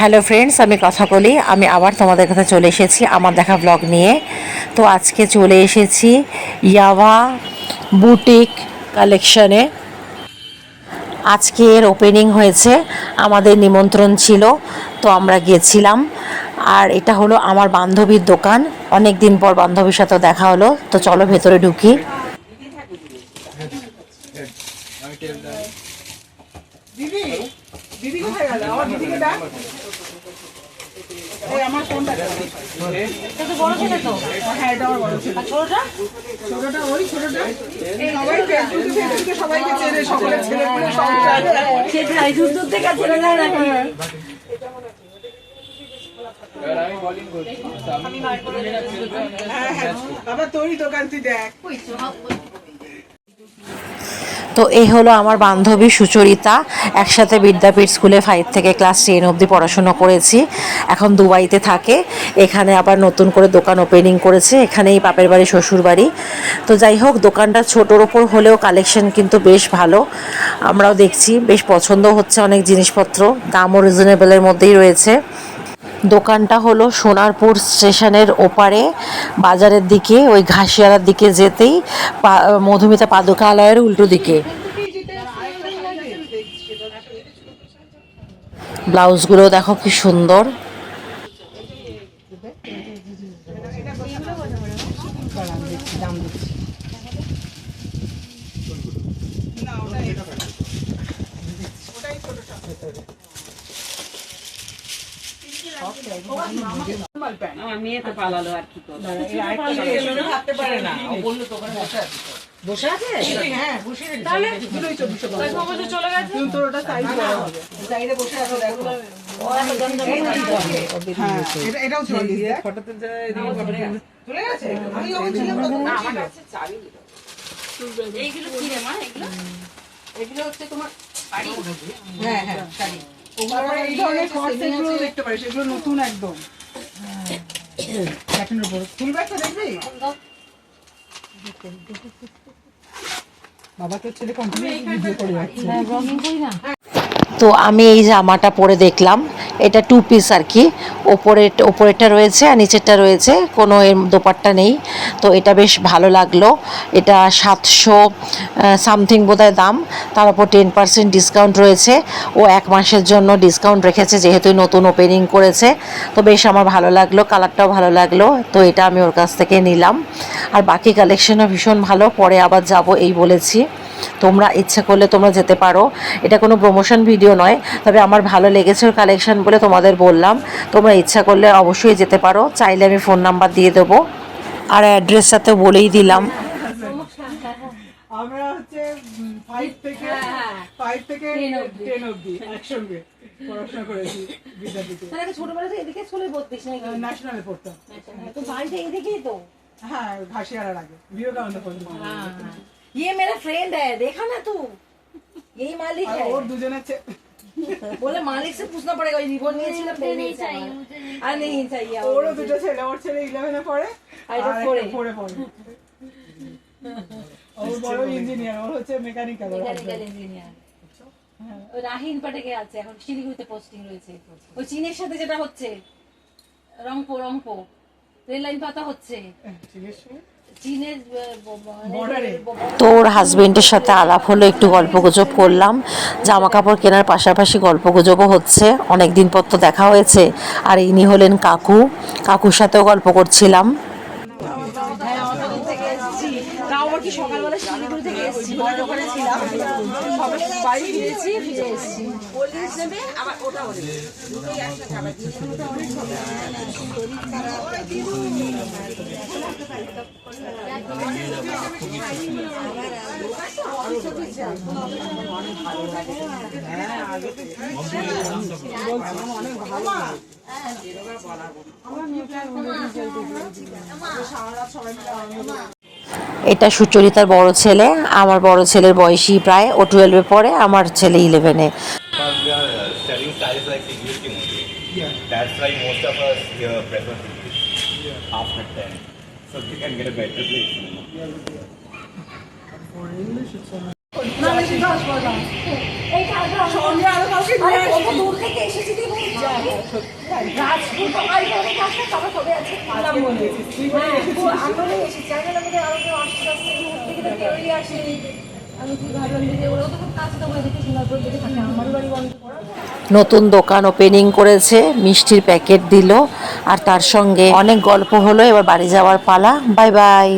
Hello friends আমি কথা বলি, আমি আবার তোমাদের কাছে চলে এসেছি আমার দেখা ব্লগ নিয়ে। তো আজকে চলে এসেছি ইয়াভা বুটিক কালেকশনে আজকে এর ওপেনিং হয়েছে, আমাদের নিমন্ত্রণ ছিল, তো আমরা গিয়েছিলাম আর এটা হলো আমার বান্ধবীর দোকান অনেক দিন পর বান্ধবীর সাথে দেখা হলো, তো চলো ভেতরে ঢুকি। দিদি দিদি কোথায় গেল? আমার দিদিকে ডাক। আমার ফোনটা হ্যাঁ এটা আমার বড় ছেলে। ছোটটা? ওই ছোটটা। সবাই ফেসবুকে ফেসবুকে সবাইকে চেনে সকলের ছেলেগুলো সব জানে। হ্যাঁ হ্যাঁ। বাবা তোরই দোকান তুই দেখ। তো এই হলো আমার বান্ধবী সুচরিতা। একসাথে বিদ্যাপীঠ স্কুলে ফাইভ থেকে ক্লাস টেন অবধি পড়াশোনা করেছি। এখন দুবাইতে থাকে। এখানে আবার নতুন করে দোকান ওপেনিং করেছে। এখানেই বাপের বাড়ি, শ্বশুর বাড়ি। তো যাই হোক, দোকানটা ছোটোর ওপর হলেও কালেকশন কিন্তু বেশ ভালো। আমরাও দেখছি, বেশ পছন্দ হচ্ছে অনেক জিনিসপত্র। দামও রিজনেবলের মধ্যেই রয়েছে। দোকানটা হলো সোনারপুর স্টেশনের ওপারে, বাজারের দিকে, ওই ঘাসিয়ারার দিকে যেতেই মধুমিতা পাদুকালয়ের উল্টো দিকে। ব্লাউজগুলো দেখো কি সুন্দর। বসে আছে। হ্যাঁ বসে আছে। চলে গেছে? তোর ওটা সাইজ হবে সাইডে বসে আছো দেখো। হ্যাঁ এটাও চলে গেছে। চলে গেছে। আমি যখন ছিলাম তখন ছিল এইগুলো কি রে মা? এগুলো? এগুলো হচ্ছে তোমার হ্যাঁ হ্যাঁ শাড়ি। এই ধরনের শর্টস এগুলো দেখতে পারিস এগুলো নতুন একদম। প্যাটার্নের উপর। খুলবে একটা দেখবি? বাবা তোর ছেলে কন্টিনিউ ভিডিও করে যাচ্ছে। তো আমি এই জামাটা পরে দেখলাম। এটা টু পিস আর কি। ওপরে, ওপরেরটা রয়েছে আর নিচেরটা রয়েছে, কোনো এর দোপাট্টা নেই। তো এটা বেশ ভালো লাগল। এটা সাতশো সামথিং বোধহয় দাম। তার উপর টেন পার্সেন্ট ডিসকাউন্ট রয়েছে। ও এক মাসের জন্য ডিসকাউন্ট রেখেছে, যেহেতু নতুন ওপেনিং করেছে। তো বেশ আমার ভালো লাগল কালারটাও ভালো লাগল। তো এটা আমি ওর কাছ থেকে নিলাম। আর বাকি কালেকশনও ভীষণ ভালো। পরে আবার যাব, এই বলেছি। তোমরা ইচ্ছা করলে তোমরা যেতে পারো। এটা কোনো প্রমোশন ভিডিও নয় তবে আমার ভালো লেগেছে ওর কালেকশন বলে তোমাদের বললাম। তোমরা ইচ্ছা করলে অবশ্যই যেতে পারো চাইলে আমি ফোন নাম্বার দিয়ে দেবো। আর অ্যাড্রেসটা তো বলেই দিলাম। আমরা হচ্ছে ফাইভ থেকে ফাইভ থেকে টেন অব্দি একসঙ্গে পড়াশোনা করেছি বিদ্যাপীঠে। ছোটবেলা থেকে এদিকে চলে পড়তিস না ন্যাশনালে পড়তাম। তো বাড়িতে এদিকেই তো? হ্যাঁ ঘাসিয়ারার আগে বিবেকানন্দ পর্যন্ত ये मेरा फ्रेंड है देखा ना तू यही मालिक আর है ওর দুজনের ছে- बोले मालिक से पूछना पड़ेगा ये रिबन नहीं चाहिए नहीं चाहिए और नहीं चाहिए ওরও দুটো ছেলে ওর ছেলে ইলেভেনে পড়ে আর এটা আর four-এ। একটা ফোরে পড়ে ওর বড় ইঞ্জিনিয়ার ওর হচ্ছে মেকানিক্যাল মেকানিক্যাল ইঞ্জিনিয়ার ওই রাহিন পাটেকে আছে এখন শিলিগুড়িতে পোস্টিং রয়েছে ওই চীনের সাথে যেটা হচ্ছে রংপো রংপো রেল লাইন পাতা হচ্ছে ঠিক আছে চীনের আহ, ব- ব- তো ওর হাজবেন্ডের সাথে আলাপ হলো একটু গল্প গুজব করলাম। জামা কাপড় কেনার পাশাপাশি গল্প গুজবও হচ্ছে। অনেক দিন পর তো দেখা হয়েছে। আর ইনি হলেন কাকু। কাকুর সাথেও গল্প করছিলাম তাও আবার কি সকালবেলা শিলিগুড়ি থেকে এসেছি মার ওখানে ছিলাম সবাই বাড়ি ফিরেছি ফিরে এসেছি নেবে আবার ওটা এটা সুচরিতার বড় ছেলে আমার বড় ছেলের বয়সই প্রায় ও টুয়েলভে পড়ে আমার ছেলে ইলেভেনে এসেছি নতুন দোকান ওপেনিং করেছে মিষ্টির প্যাকেট দিল আর তার সঙ্গে অনেক গল্প হলো এবার বাড়ি যাওয়ার পালা। Bye bye